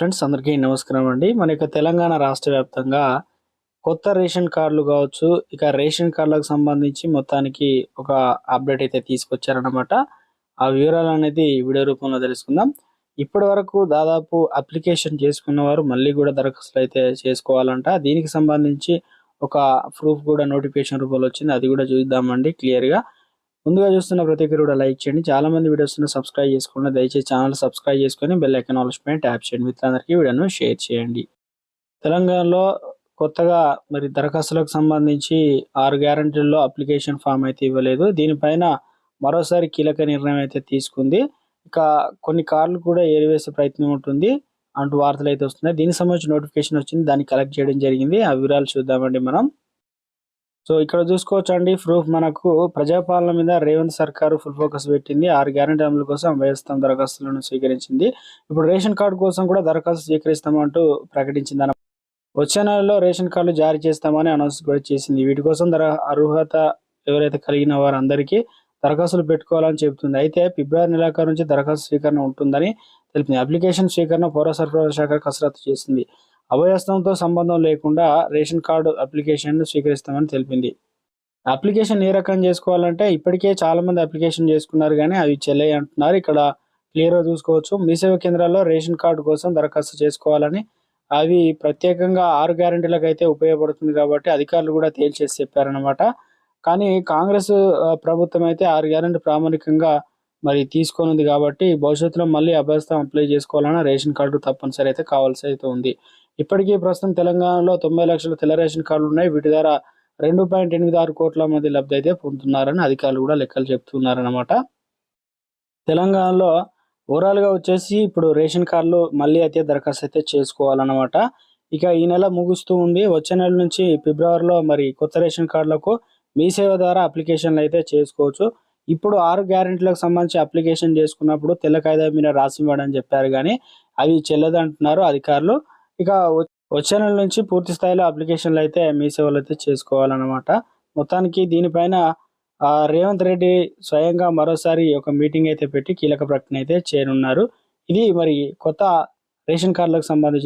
Friends అందరికీ నమస్కారం అండి. మన యొక్క తెలంగాణ రాష్ట్ర వ్యాప్తంగా కొత్త రేషన్ కార్డులు కావచ్చు ఇక రేషన్ కార్డులకు సంబంధించి మొత్తానికి ఒక అప్డేట్ అయితే తీసుకొచ్చారనమాట ఆ వివరాలు అనేది వీడియో రూపంలో తెలుసుకుందాం. ఇప్పటి వరకు దాదాపు అప్లికేషన్ చేసుకున్న వారు మళ్ళీ కూడా దరఖాస్తులు అయితే చేసుకోవాలంట. దీనికి సంబంధించి ఒక ప్రూఫ్ కూడా నోటిఫికేషన్ రూపంలో వచ్చింది. అది కూడా చూద్దామండి క్లియర్గా ముందుగా చూస్తున్న ప్రతి ఒక్కరు కూడా లైక్ చేయండి. చాలా మంది వీడియోస్ సబ్స్క్రైబ్ చేసుకోండి దయచేసి ఛానల్ సబ్స్క్రైబ్ చేసుకొని బెల్ ఐకాన్ ఆల్స్ పైన ట్యాప్ చేయండి. మిత్రులందరికీ వీడియోను షేర్ చేయండి. తెలంగాణలో కొత్తగా మరి దరఖాస్తులకు సంబంధించి ఆరు గ్యారంటీల్లో అప్లికేషన్ ఫామ్ అయితే ఇవ్వలేదు. దీనిపైన మరోసారి కీలక నిర్ణయం అయితే తీసుకుంది. ఇక కొన్ని కార్లు కూడా ఏరివేసే ప్రయత్నం ఉంటుంది. అంటూ వార్తలు అయితే వస్తున్నాయి. దీనికి సంబంధించి నోటిఫికేషన్ వచ్చింది. దాన్ని కలెక్ట్ చేయడం జరిగింది. ఆ వివరాలు చూద్దామండి మనం. సో ఇక్కడ చూసుకోవచ్చు అండి ప్రూఫ్ మనకు ప్రజాపాలన మీద రేవంత్ సర్కారు ఫుల్ ఫోకస్ పెట్టింది. ఆరు గ్యారంటీ అమలు కోసం వ్యవస్థ దరఖాస్తులను స్వీకరించింది. ఇప్పుడు రేషన్ కార్డు కోసం కూడా దరఖాస్తు స్వీకరిస్తామంటూ ప్రకటించింది అన్న వచ్చే నెలలో రేషన్ కార్డులు జారీ చేస్తామని అనౌన్స్ కూడా చేసింది. వీటి కోసం దర అర్హత ఎవరైతే కలిగిన వారందరికీ దరఖాస్తులు పెట్టుకోవాలని చెబుతుంది. అయితే ఫిబ్రవరి నెలాఖరు నుంచి దరఖాస్తు స్వీకరణ ఉంటుందని తెలిపింది. అప్లికేషన్ స్వీకరణ పౌర సరఫరాల శాఖ కసరత్తు చేసింది. అభయస్థంతో సంబంధం లేకుండా రేషన్ కార్డు అప్లికేషన్ను స్వీకరిస్తామని తెలిపింది. అప్లికేషన్ ఏ రకం చేసుకోవాలంటే ఇప్పటికే చాలామంది అప్లికేషన్ చేసుకున్నారు కానీ అవి చెల్లయి అంటున్నారు. ఇక్కడ క్లియర్గా చూసుకోవచ్చు. మీ సేవ కేంద్రాల్లో రేషన్ కార్డు కోసం దరఖాస్తు చేసుకోవాలని అవి ప్రత్యేకంగా ఆరు గ్యారెంటీలకు అయితే ఉపయోగపడుతుంది కాబట్టి అధికారులు కూడా తేల్చేసి చెప్పారనమాట కానీ కాంగ్రెస్ ప్రభుత్వం అయితే ఆరు గ్యారంటీ ప్రామాణికంగా మరి తీసుకొనుంది కాబట్టి భవిష్యత్తులో మళ్ళీ అభ్యర్థం అప్లై చేసుకోవాలన్నా రేషన్ కార్డు తప్పనిసరి అయితే కావాల్సి అయితే ఉంది. ఇప్పటికీ ప్రస్తుతం తెలంగాణలో తొంభై లక్షల తెల్ల రేషన్ కార్డులు ఉన్నాయి. వీటి ద్వారా రెండు పాయింట్ ఎనిమిది ఆరు కోట్ల మంది లబ్ధి అయితే పొందుతున్నారని అధికారులు కూడా లెక్కలు చెప్తున్నారనమాట తెలంగాణలో ఓవరాల్గా వచ్చేసి ఇప్పుడు రేషన్ కార్డులు మళ్ళీ అయితే దరఖాస్తు అయితే చేసుకోవాలన్నమాట. ఇక ఈ నెల ముగుస్తూ ఉంది. వచ్చే నెల నుంచి ఫిబ్రవరిలో మరి కొత్త రేషన్ కార్డులకు మీ సేవ ద్వారా అప్లికేషన్లు అయితే చేసుకోవచ్చు. ఇప్పుడు ఆరు గ్యారెంటీలకు సంబంధించి అప్లికేషన్ చేసుకున్నప్పుడు తెల్ల కాగితం మీద రాసి ఇవ్వడం చెప్పారు కానీ అవి చెల్లదు అంటున్నారు అధికారులు. ఇక వచ్చే నెల నుంచి పూర్తి స్థాయిలో అప్లికేషన్లు అయితే మీ సేవలు అయితే చేసుకోవాలన్నమాట. మొత్తానికి దీనిపైన ఆ, రేవంత్ రెడ్డి స్వయంగా మరోసారి ఒక మీటింగ్ అయితే పెట్టి కీలక ప్రకటన అయితే చేరున్నారు ఇది మరి కొత్త రేషన్ కార్డులకు సంబంధించిన